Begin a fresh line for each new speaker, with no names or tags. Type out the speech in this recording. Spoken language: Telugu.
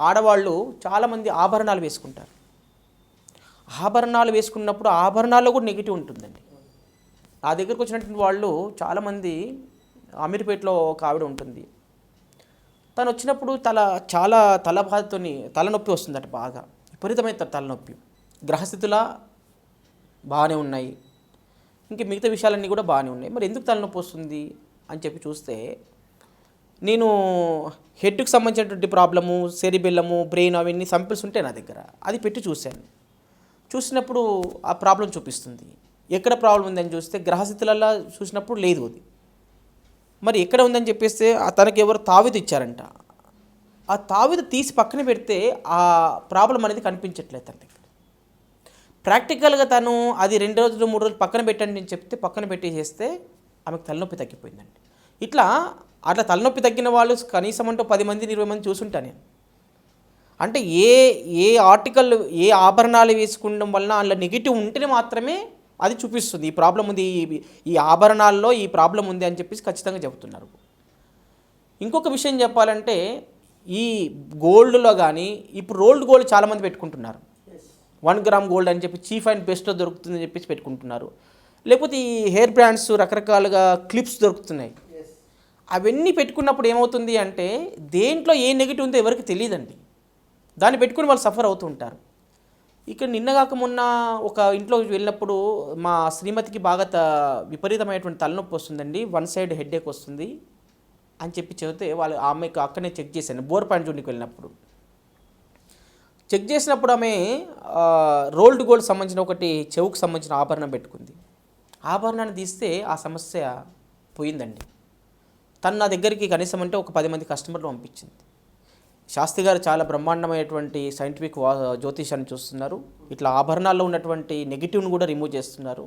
ఆడవాళ్ళు చాలామంది ఆభరణాలు వేసుకుంటారు. ఆభరణాలు వేసుకున్నప్పుడు ఆభరణాల్లో కూడా నెగిటివ్ ఉంటుందండి. నా దగ్గరకు వచ్చినటువంటి వాళ్ళు చాలామంది అమీర్పేటలో ఒక ఆవిడ ఉంటుంది. తను వచ్చినప్పుడు తల చాలా తల బాధతోని తలనొప్పి వస్తుందట బాగా. విపరీతమైన తలనొప్పి. గ్రహస్థితుల బాగానే ఉన్నాయి. ఇంక మిగతా విషయాలన్నీ కూడా బాగానే ఉన్నాయి. మరి ఎందుకు తలనొప్పి వస్తుంది అని చెప్పి చూస్తే నేను హెడ్కి సంబంధించినటువంటి ప్రాబ్లము సెరిబెల్లము బ్రెయిన్ అవన్నీ సంపిల్స్ ఉంటాయి నా దగ్గర. అది పెట్టి చూశాను. చూసినప్పుడు ఆ ప్రాబ్లం చూపిస్తుంది. ఎక్కడ ప్రాబ్లం ఉందని చూస్తే గ్రహస్థితులలో చూసినప్పుడు లేదు అది. మరి ఎక్కడ ఉందని చెప్పేస్తే ఆ తనకి ఎవరు తావిది ఇచ్చారంట. ఆ తావిది తీసి పక్కన పెడితే ఆ ప్రాబ్లం అనేది కనిపించట్లేదు తన దగ్గర. ప్రాక్టికల్గా తను అది రెండు రోజులు మూడు రోజులు పక్కన పెట్టండి నేను చెప్తే పక్కన పెట్టేసేస్తే ఆమెకు తలనొప్పి తగ్గిపోయిందండి. ఇట్లా అట్లా తలనొప్పి తగ్గిన వాళ్ళు కనీసం అంటూ పది మంది ఇరవై మంది చూసుంటా నేను. అంటే ఏ ఏ ఆర్టికల్ ఏ ఆభరణాలు వేసుకోవడం వలన అందులో నెగిటివ్ ఉంటేనే మాత్రమే అది చూపిస్తుంది. ఈ ప్రాబ్లం ఉంది ఈ- ఈ ఆభరణాల్లో ఈ ప్రాబ్లం ఉంది అని చెప్పేసి ఖచ్చితంగా చెబుతున్నారు. ఇంకొక విషయం చెప్పాలంటే ఈ గోల్డ్లో కానీ ఇప్పుడు రోల్డ్ గోల్డ్ చాలామంది పెట్టుకుంటున్నారు. వన్ గ్రామ్ గోల్డ్ అని చెప్పి చీఫ్ అండ్ బెస్ట్లో దొరుకుతుందని చెప్పేసి పెట్టుకుంటున్నారు. లేకపోతే ఈ హెయిర్ బ్రాండ్స్ రకరకాలుగా క్లిప్స్ దొరుకుతున్నాయి. అవన్నీ పెట్టుకున్నప్పుడు ఏమవుతుంది అంటే దేంట్లో ఏ నెగిటివ్ ఉందో ఎవరికి తెలియదండి. దాన్ని పెట్టుకుని వాళ్ళు సఫర్ అవుతూ ఉంటారు. ఇక్కడ నిన్నగాక మొన్న ఒక ఇంట్లో వెళ్ళినప్పుడు మా శ్రీమతికి బాగా త విపరీతమైనటువంటి తలనొప్పి వస్తుందండి. వన్ సైడ్ హెడ్ఏక్ వస్తుంది అని చెప్పి చెబితే వాళ్ళు ఆమెకు అక్కడనే చెక్ చేశాను బోర్ పాయింట్ వెళ్ళినప్పుడు. చెక్ చేసినప్పుడు ఆమె రోల్డ్ గోల్డ్ సంబంధించిన ఒకటి చెవుకు సంబంధించిన ఆభరణం పెట్టుకుంది. ఆభరణాన్ని తీస్తే ఆ సమస్య పోయిందండి. తను నా దగ్గరికి కనీసం అంటే ఒక పది మంది కస్టమర్లు పంపించింది. శాస్త్రి గారు చాలా బ్రహ్మాండమైనటువంటి సైంటిఫిక్ వా జ్యోతిషాన్ని చూస్తున్నారు. ఇట్లా ఆభరణాల్లో ఉన్నటువంటి నెగిటివ్ని కూడా రిమూవ్ చేస్తున్నారు.